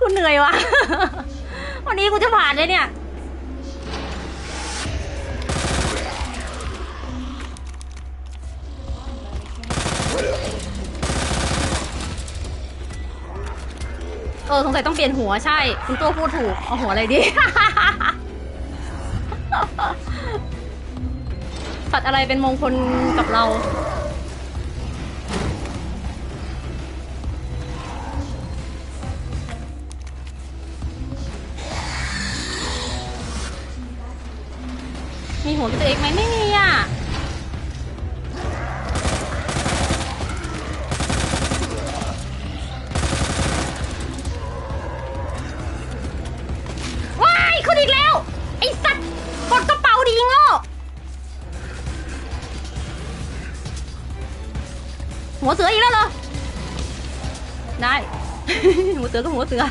กูเหนื่อยว่ะ วันนี้กูจะผ่านเลยเนี่ยเออสงสัยต้องเปลี่ยนหัวใช่ คุณตัวพูดถูก เอาหัวอะไรดี สัตว์อะไรเป็นมงคลกับเรา มีหัวตัวเองไหมไม่มีอะว้ายขึ้นอีกแล้ว ไอ้สัตว์กดกระเป๋าดีโง่หัวเสืออีกแล้วเหรอ ได้ หัวเสือก็หัวเสือ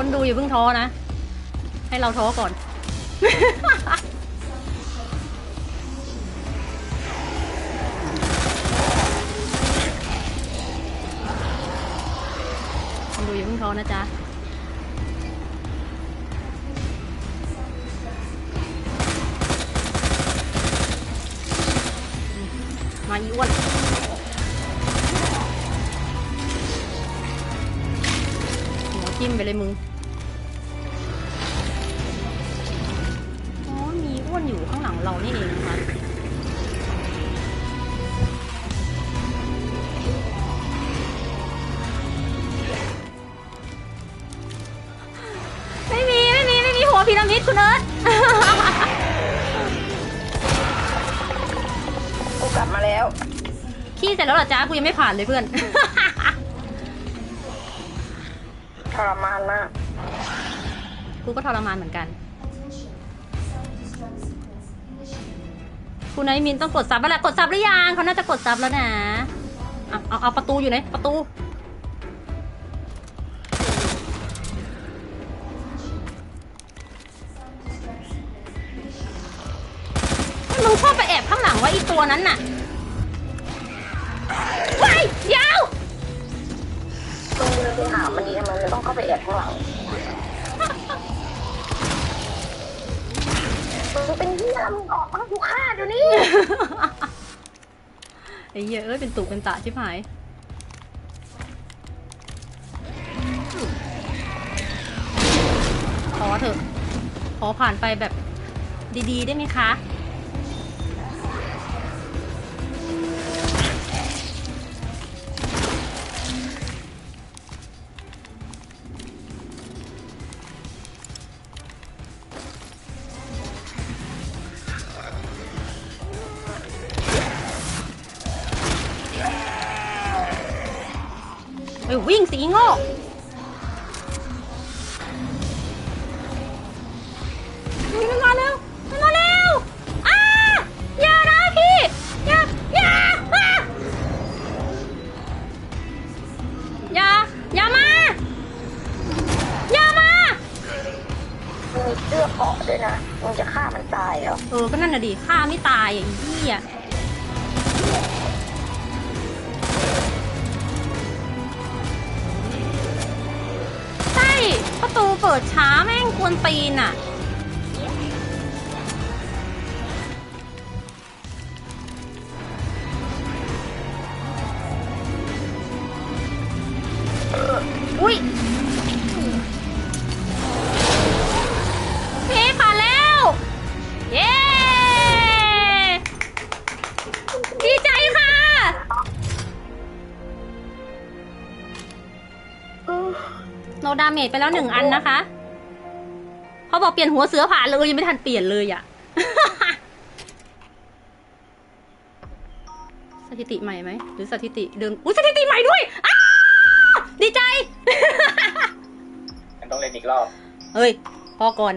คนดูอย่าเพิ่งท้อนะ ให้เราท้อก่อน คนดูอย่าเพิ่งท้อนะจ๊ะมาอีอ้วน ทิ่มไปเลยมึงอ๋อมีอ้วนอยู่ข้างหลังเรานี่เองนะคะไม่มี ไม่มี ไม่มีหัวพีระมิดคุณเอิร์ธกูกลับมาแล้ว ขี้เสร็จแล้วเหรอจ๊ะกูยังไม่ผ่านเลยเพื่อนท รมานมาก กูก็ทรมานเหมือนกัน คุณไอมินต้องกดซับแล้วแหละกดซับหรือยังเขาน่าจะกดซับแล้วนะเอาเอาเอาประตูอยู่ไหนประตู มึงชอบไปแอบข้างหลังว่าอีตัวนั้นน่ะว้ายยาว ตรงเลยไปหามันดีทำไมมันต้องเข้าไปแอบข้างหลังมึงเป็นเหี้ยมึงออกมากูฆ่าเดี๋ยวนี้ไอ้เหี้ยเอ้ยเป็นตุเป็นตะชิบหายขอเถอะ ขอผ่านไปแบบดีๆ ได้ไหมคะ เอ้ยวิ่งสีโง่วิ่งมันมาเร็วมันมาเร็วอ้าอย่านะพี่อย่าอย่าอ่าอย่าอย่ามาอย่ามามึงมีเสื้อเกราะด้วยนะมึงจะฆ่ามันตายเหรอเออก็นั่นน่ะดิฆ่าไม่ตายอะไอ้เหี้ย ปิดช้าแม่งกวนตีนอะอุ้ยเฮ้ผ่านแล้ว เย้ดี ใจค่ะเราดาเมจไปแล้วหนึ่งอันนะคะ เขาบอกเปลี่ยนหัวเสือผ่านเลยยังไม่ทันเปลี่ยนเลยอะสถิติใหม่ไหมหรือสถิติเดิมอุ้ยสถิติใหม่ด้วยอ้าดีใจ มันต้องเล่นอีกรอบ เฮ้ยพอก่อน